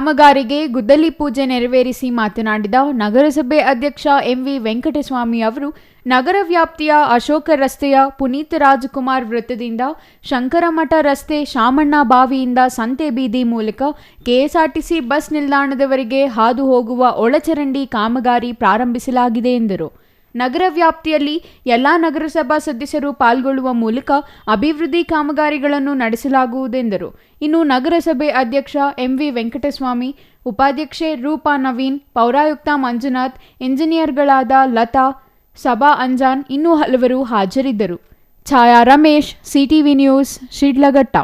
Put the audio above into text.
ಕಾಮಗಾರಿಗೆ ಗುದ್ದಲಿ ಪೂಜೆ ನೆರವೇರಿಸಿ ಮಾತನಾಡಿದ ನಗರಸಭೆ ಅಧ್ಯಕ್ಷ ಎಂವಿ ವೆಂಕಟಸ್ವಾಮಿ ಅವರು, ನಗರ ವ್ಯಾಪ್ತಿಯ ಅಶೋಕ ರಸ್ತೆಯ ಪುನೀತ್ ರಾಜ್ಕುಮಾರ್ ವೃತ್ತದಿಂದ ಶಂಕರಮಠ ರಸ್ತೆ ಶಾಮಣ್ಣ ಬಾವಿಯಿಂದ ಸಂತೆ ಬೀದಿ ಮೂಲಕ ಕೆಎಸ್ಆರ್ಟಿಸಿ ಬಸ್ ನಿಲ್ದಾಣದವರೆಗೆ ಹಾದು ಹೋಗುವ ಒಳಚರಂಡಿ ಕಾಮಗಾರಿ ಪ್ರಾರಂಭಿಸಲಾಗಿದೆ ಎಂದರು. ನಗರ ವ್ಯಾಪ್ತಿಯಲ್ಲಿ ಎಲ್ಲ ನಗರಸಭಾ ಸದಸ್ಯರು ಪಾಲ್ಗೊಳ್ಳುವ ಮೂಲಕ ಅಭಿವೃದ್ಧಿ ಕಾಮಗಾರಿಗಳನ್ನು ನಡೆಸಲಾಗುವುದೆಂದರು. ಇನ್ನು ನಗರಸಭೆ ಅಧ್ಯಕ್ಷ ಎಂವಿ ವೆಂಕಟಸ್ವಾಮಿ, ಉಪಾಧ್ಯಕ್ಷೆ ರೂಪಾ ನವೀನ್, ಪೌರಾಯುಕ್ತ ಮಂಜುನಾಥ್ ಇಂಜಿನಿಯರ್ಗಳಾದ ಲತಾ, ಸಭಾ ಅಂಜಾನ್ ಇನ್ನೂ ಹಲವರು ಹಾಜರಿದ್ದರು. Chaya Ramesh, CTV news, Shidlaghatta.